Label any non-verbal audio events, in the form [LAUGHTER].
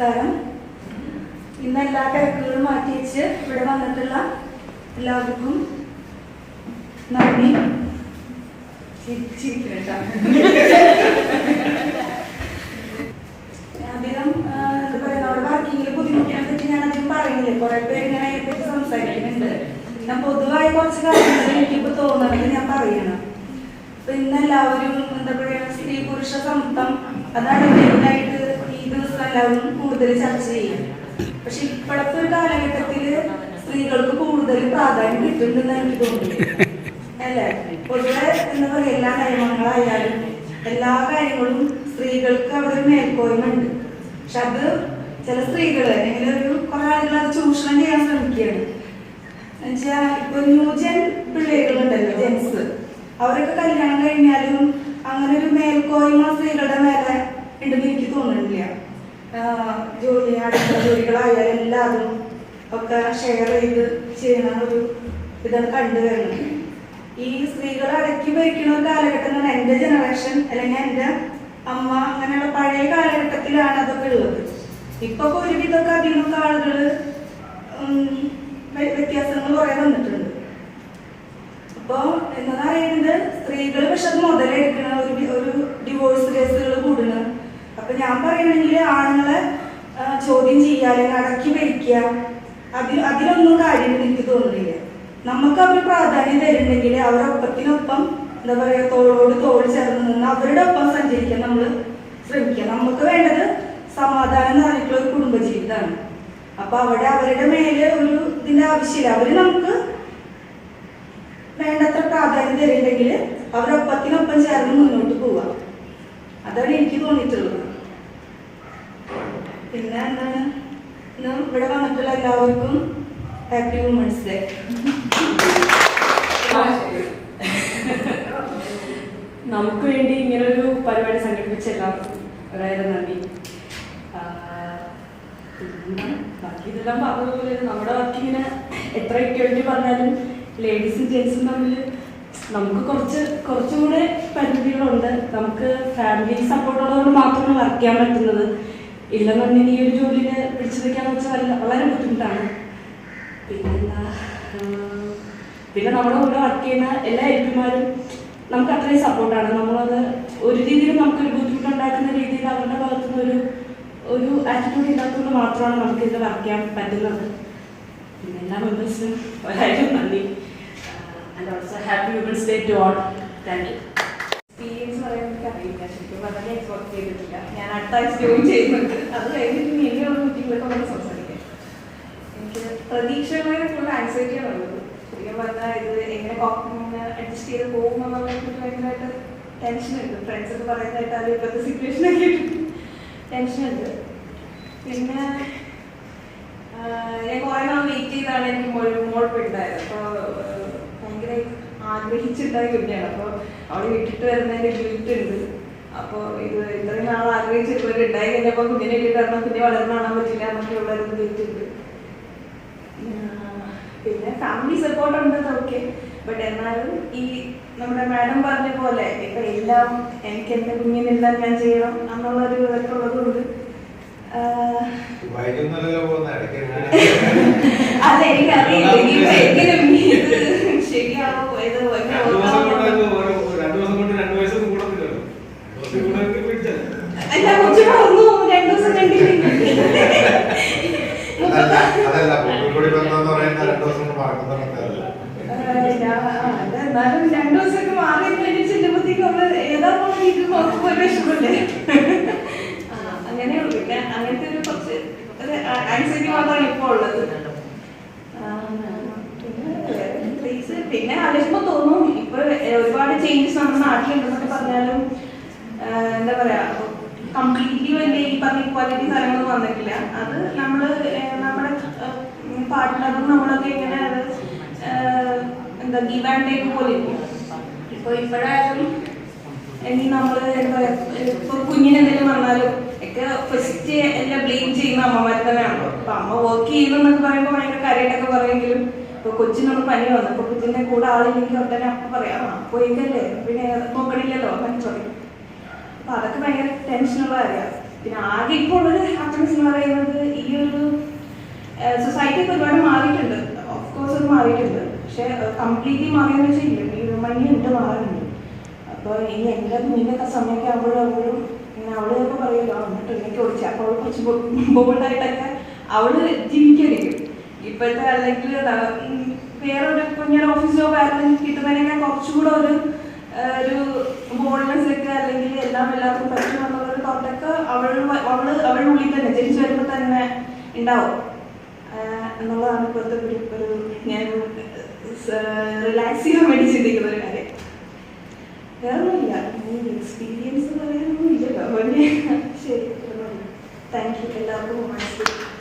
നമസ്കാരം. ഇന്ന് എല്ലാ തിരക്കുകളും മാറ്റി വെച്ച് ഇവിടെ വന്നിട്ടുള്ള എല്ലാവർക്കും നന്ദി. അധികം എന്താ നമ്മുടെ വർക്കിങ്ങിൽ ബുദ്ധിമുട്ടിനെ പറ്റി ഞാൻ അധികം പറയുന്നില്ല. കുറെ പേര് ഇങ്ങനെ അതിനെപ്പറ്റി സംസാരിക്കുന്നുണ്ട്. ഞാൻ പൊതുവായ കുറച്ച് കാര്യങ്ങൾ എനിക്കിപ്പോ തോന്നുന്നത് ഞാൻ പറയണം. ഇന്ന് എല്ലാവരും എന്താ പറയാ സ്ത്രീ പുരുഷ സമത്വം അതാണ് മെയിനായിട്ട് ദിവസം എല്ലാവരും കൂടുതൽ ചർച്ച ചെയ്യും. പക്ഷെ ഇപ്പോഴത്തെ ഒരു കാലഘട്ടത്തിൽ സ്ത്രീകൾക്ക് കൂടുതൽ പ്രാധാന്യം കിട്ടുന്നുണ്ടെന്ന് എനിക്ക് തോന്നുന്നു. അല്ലെ? പൊതുവെ എന്താ പറയുക എല്ലാ നിയമങ്ങളായാലും എല്ലാ കാര്യങ്ങളും സ്ത്രീകൾക്ക് അവിടെ ഒരു മേൽക്കോയ്മ ഉണ്ട്. പക്ഷെ അത് ചില സ്ത്രീകൾ അല്ലെങ്കിൽ ഒരു കുറെ ആളുകൾ അത് ചൂഷണം ചെയ്യാൻ ശ്രമിക്കുകയാണ്. എന്നുവെച്ചാ ഇപ്പൊ ന്യൂജൻ പിള്ളേരുകളുണ്ടല്ലോ ജെൻസ്. അവരൊക്കെ കല്യാണം കഴിഞ്ഞാലും അങ്ങനെ ഒരു മേൽക്കോയ്മ സ്ത്രീകളുടെ മേലെ ഉണ്ടെന്ന് എനിക്ക് തോന്നുന്നില്ല. ജോലി അടുത്ത ജോലികളായാലും എല്ലാതും ഒക്കെ ഷെയർ ചെയ്ത് ചെയ്യുന്ന ഒരു ഇതാണ് കണ്ടുവരുന്നത് ഈ സ്ത്രീകൾ അടക്കി ഭരിക്കുന്ന ഒരു കാലഘട്ടം എന്ന് പറഞ്ഞാൽ എന്റെ ജനറേഷൻ അല്ലെങ്കിൽ എന്റെ അമ്മ അങ്ങനെയുള്ള പഴയ കാലഘട്ടത്തിലാണ് അതൊക്കെ ഉള്ളത്. ഇപ്പൊ ഒരു ഒരുവിധമൊക്കെ അധികം ആളുകൾ വ്യത്യാസങ്ങൾ കുറെ വന്നിട്ടുണ്ട്. അപ്പോ എന്താ പറയുന്നത് സ്ത്രീകൾ പക്ഷെ മുതലെടുക്കണ ഒരു ഒരു ഡിവോഴ്സ് കേസുകൾ കൂടുന്ന അപ്പൊ ഞാൻ പറയണെങ്കിൽ ആണുങ്ങളെ ചോദ്യം ചെയ്യുക അടക്കി ഭരിക്കുക അതിൽ അതിലൊന്നും കാര്യം എനിക്ക് തോന്നുന്നില്ല. നമുക്ക് അവർ പ്രാധാന്യം തരുന്നെങ്കിൽ അവരൊപ്പത്തിനൊപ്പം എന്താ പറയുക തോളോട് തോൾ ചേർന്ന് നിന്ന് അവരുടെ ഒപ്പം സഞ്ചരിക്കാൻ നമ്മൾ ശ്രമിക്കുക. നമുക്ക് വേണ്ടത് സമാധാനം നിറഞ്ഞിട്ടുള്ള ഒരു കുടുംബജീവിതമാണ്. അപ്പൊ അവിടെ അവരുടെ മേലെ ഒരു ഇതിന്റെ ആവശ്യമില്ല. അവർ നമുക്ക് വേണ്ടത്ര പ്രാധാന്യം തരുന്നുണ്ടെങ്കിൽ അവരൊപ്പത്തിനൊപ്പം ചേർന്ന് മുന്നോട്ട് പോവാം അതാണ് എനിക്ക് തോന്നിയിട്ടുള്ളത്. പിന്നെ എന്താണ് ഇവിടെ വന്നിട്ടുള്ള എല്ലാവർക്കും ഹാപ്പി വുമൻസ് ഡേ നമുക്ക് വേണ്ടി ഇങ്ങനൊരു പരിപാടി സംഘടിപ്പിച്ച എല്ലാവർക്കും വളരെ നന്ദി ബാക്കി ഇതെല്ലാം പറഞ്ഞതുപോലെ നമ്മുടെ വർക്കിങ്ങിന് എത്ര ഇക്വാലിറ്റി പറഞ്ഞാലും ലേഡീസും ജെൻസും തമ്മിൽ നമുക്ക് കുറച്ച് കുറച്ചും കൂടെ പരിമിതികളുണ്ട്. നമുക്ക് ഫാമിലി സപ്പോർട്ട് മാത്രമേ വർക്ക് ചെയ്യാൻ പറ്റുന്നത്. ഇല്ലെന്നുണ്ടെങ്കിൽ ഈ ഒരു ജോലിനെ പിടിച്ചു വെക്കാന്ന് വെച്ചാൽ വളരെ ബുദ്ധിമുട്ടാണ്. പിന്നെന്താ പിന്നെ നമ്മുടെ കൂടെ വർക്ക് ചെയ്യുന്ന എല്ലാ എൽപിമാരും നമുക്ക് അത്രയും സപ്പോർട്ടാണ് നമ്മളത് ഒരു രീതിയിലും നമുക്കൊരു ബുദ്ധിമുട്ടുണ്ടാക്കുന്ന രീതിയിൽ അവരുടെ ഭാഗത്തുനിന്ന് ഒരു ഒരു ആറ്റിറ്റ്യൂഡ് ഇല്ലാത്തതുകൊണ്ട് മാത്രമാണ് നമുക്ക് ഇത് വർക്ക് ചെയ്യാൻ പറ്റുന്നത്. പിന്നെ എല്ലാ മെമ്പേഴ്സിനും ഒരായിരം നന്ദി. And also happy women's day to all thank you experience പറയാൻ എനിക്ക് അറിയില്ല ശരിക്കും വളരെ എക്സ്പെക്ട് ചെയ്തിട്ടില്ല ഞാൻ അടുത്ത ആഴ്ച ജോയിൻ ചെയ്യുന്നുണ്ട്. അത് കഴിഞ്ഞിട്ട് ഇനി ഇനിയുള്ള മീറ്റിങ്ങിലൊക്കെ നമുക്ക് സംസാരിക്കാം. എനിക്ക് പ്രതീക്ഷകളെ ഫുൾ ആൻസൈറ്റിയാണ് ഉള്ളത്. ശരിക്കും പറഞ്ഞാൽ ഇത് എങ്ങനെ അഡ്ജസ്റ്റ് ചെയ്ത് പോകും എന്നുള്ളതിനെ കുറിച്ച് ഭയങ്കരമായിട്ട് ടെൻഷനുണ്ട് ഫ്രണ്ട്സ് ഒക്കെ പറയുന്നതായിട്ട് അത് ഇപ്പോഴത്തെ സിറ്റുവേഷനൊക്കെ ടെൻഷനുണ്ട് പിന്നെ ഞാൻ കുറേ നാൾ വെയിറ്റ് ചെയ്താണ് എനിക്ക് മോൾ ഉണ്ടായത്. അപ്പോൾ ഭയങ്കര ആഗ്രഹിച്ചിട്ടുണ്ടായ കുഞ്ഞാണ് അപ്പോൾ അവൾ വിട്ടിട്ട് വരുന്നതിന്റെ ഗിൽറ്റ് ഉണ്ട്. അപ്പോൾ ഇത് ഇത്രയും നാൾ ആഗ്രഹിച്ചിട്ടുള്ളവർ ഉണ്ടായി കഴിഞ്ഞപ്പോൾ കുഞ്ഞിനെ കിട്ടണം കുഞ്ഞിനെ കുഞ്ഞ് വളർന്നു കാണാൻ പറ്റില്ല എന്നൊക്കെയുള്ള ഒരു ഗിൽറ്റ് പിന്നെ ഫാമിലി സപ്പോർട്ട് ഉണ്ട് ഓക്കെ. ബട്ട് എന്നാലും ഈ നമ്മുടെ മാഡം പറഞ്ഞ പോലെ ഇപ്പൊ എല്ലാം എനിക്ക് എന്റെ എന്താ ഞാൻ ചെയ്യണം എന്നുള്ളൊരു ഇതൊക്കെ ഉള്ളതുകൊണ്ട് [LAUGHS] ഒരു വിഷമല്ലേ അങ്ങനെയുള്ളൂ അങ്ങനത്തെ ഒരു കുറച്ച് ആൻസൈറ്റി മാത്രമാണ് ഇപ്പൊ ഉള്ളത്. പിന്നെ ആലോചിക്കുമ്പോൾ തോന്നും. ഇപ്പൊ ഒരുപാട് ചേഞ്ചസ് നമ്മുടെ നാട്ടിലുണ്ടെന്നൊക്കെ പറഞ്ഞാലും എന്താ പറയാ കംപ്ലീറ്റ്ലി വലിയ ഈ പറഞ്ഞ ഇക്വാലിറ്റി കാര്യങ്ങളൊന്നും വന്നിട്ടില്ല. അത് നമ്മൾ നമ്മുടെ പാർട്ട്ണറും നമ്മളൊക്കെ എങ്ങനെ അത് എന്താ ഗീവ് ആൻഡ് ടേക്ക് പോലെ ഇരിക്കും. ഇപ്പൊ ഇപ്പോഴായാലും ഇനി നമ്മൾ എന്താ ഇപ്പൊ കുഞ്ഞിന് എന്തെങ്കിലും വന്നാലും ഒക്കെ ഫസ്റ്റ് എല്ലാം ബ്ലെയിം ചെയ്യുന്ന അമ്മമാർ തന്നെയാണല്ലോ. അപ്പൊ അമ്മ വർക്ക് ചെയ്യുന്നൊക്കെ പറയുമ്പോൾ ഭയങ്കര കാര്യമായിട്ടൊക്കെ പറയുമെങ്കിലും ഇപ്പൊ കൊച്ചിനൊന്ന് പനി വന്നു. അപ്പൊ കൊച്ചിന്റെ കൂടെ ആളില്ലെങ്കിൽ ഉടനെ അപ്പൊ പറയാം അപ്പൊ പോയിക്കല്ലേ? പിന്നെ നോക്കണില്ലല്ലോ? എന്നൊക്കെ പറയും. അപ്പൊ അതൊക്കെ ഭയങ്കര ടെൻഷനുള്ള കാര്യമാണ് പിന്നെ ആകെ ഇപ്പോൾ ഉള്ളൊരു ഹാപ്പിനെസ് എന്ന് പറയുന്നത് സൊസൈറ്റി ഒരുപാട് മാറിയിട്ടുണ്ട്. ഓഫ് കോഴ്സ് മാറിയിട്ടുണ്ട്. പക്ഷെ കംപ്ലീറ്റ്ലി മാറിയെന്ന് വെച്ചാൽ ഇല്ല മഞ്ഞ് ഇട്ട് ഉണ്ട് മാറാനുണ്ട്. അപ്പോൾ ഇനി എന്റെ നിന്നൊക്കെ സമയമൊക്കെ അവളും അപ്പോഴും ഇങ്ങനെ അവൾ ചിലപ്പോൾ പറയുമല്ലോ എന്നിട്ട് എനിക്ക് ഓടിച്ച അപ്പോൾ അവൾ കുറച്ച് ബോൾഡായിട്ടൊക്കെ അവൾ ജീവിക്കായിരിക്കും ഇപ്പോഴത്തെ അല്ലെങ്കിൽ വേറൊരു കുഞ്ഞൊരു ഓഫീസോ ആയിരുന്നു കിട്ടുന്നതിനേക്കാൾ കുറച്ചുകൂടെ ഒരു ഒരു ബോൾഡ്നെസ് ഒക്കെ അല്ലെങ്കിൽ എല്ലാം എല്ലാവർക്കും പറ്റും എന്നുള്ളൊരു തോട്ടൊക്കെ അവൾ അവൾ അവളുടെ ഉള്ളിൽ തന്നെ ജനിച്ചു വരുമ്പോൾ തന്നെ ഉണ്ടാവും. എന്നുള്ളതാണ് ഇപ്പോഴത്തെ ഒരു ഒരു ഞാൻ റിലാക്സ് ചെയ്യാൻ വേണ്ടി ശരി താങ്ക് യു എല്ലാവർക്കും മനസ്സിലായി